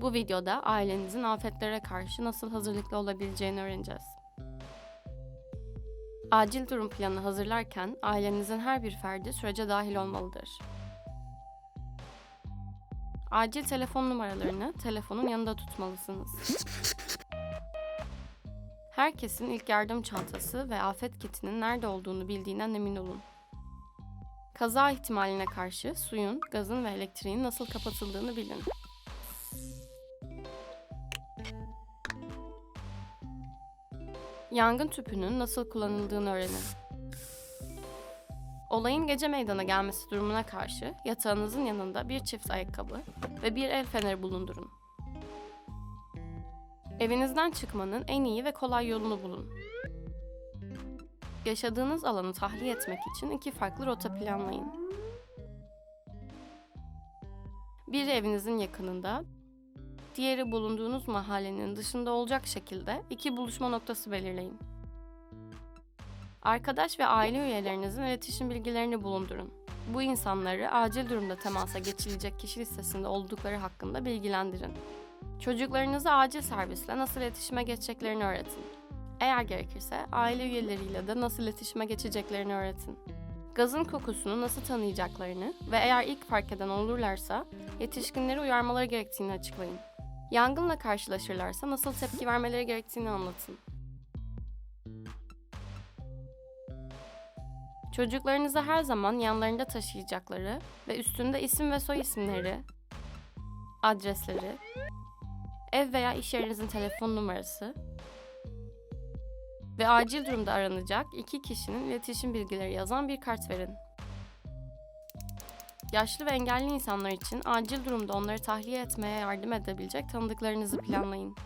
Bu videoda ailenizin afetlere karşı nasıl hazırlıklı olabileceğini öğreneceğiz. Acil durum planı hazırlarken ailenizin her bir ferdi sürece dahil olmalıdır. Acil telefon numaralarını telefonun yanında tutmalısınız. Herkesin ilk yardım çantası ve afet kitinin nerede olduğunu bildiğinden emin olun. Kaza ihtimaline karşı suyun, gazın ve elektriğin nasıl kapatıldığını bilin. Yangın tüpünün nasıl kullanıldığını öğrenin. Olayın gece meydana gelmesi durumuna karşı yatağınızın yanında bir çift ayakkabı ve bir el feneri bulundurun. Evinizden çıkmanın en iyi ve kolay yolunu bulun. Yaşadığınız alanı tahliye etmek için iki farklı rota planlayın. Biri evinizin yakınında, diğeri bulunduğunuz mahallenin dışında olacak şekilde iki buluşma noktası belirleyin. Arkadaş ve aile üyelerinizin iletişim bilgilerini bulundurun. Bu insanları acil durumda temasa geçilecek kişi listesinde oldukları hakkında bilgilendirin. Çocuklarınıza acil servisle nasıl iletişime geçeceklerini öğretin. Eğer gerekirse aile üyeleriyle de nasıl iletişime geçeceklerini öğretin. Gazın kokusunu nasıl tanıyacaklarını ve eğer ilk fark eden olurlarsa yetişkinleri uyarmaları gerektiğini açıklayın. Yangınla karşılaşırlarsa nasıl tepki vermeleri gerektiğini anlatın. Çocuklarınıza her zaman yanlarında taşıyacakları ve üstünde isim ve soy isimleri, adresleri, ev veya iş yerinizin telefon numarası ve acil durumda aranacak iki kişinin iletişim bilgileri yazan bir kart verin. Yaşlı ve engelli insanlar için acil durumda onları tahliye etmeye yardım edebilecek tanıdıklarınızı planlayın.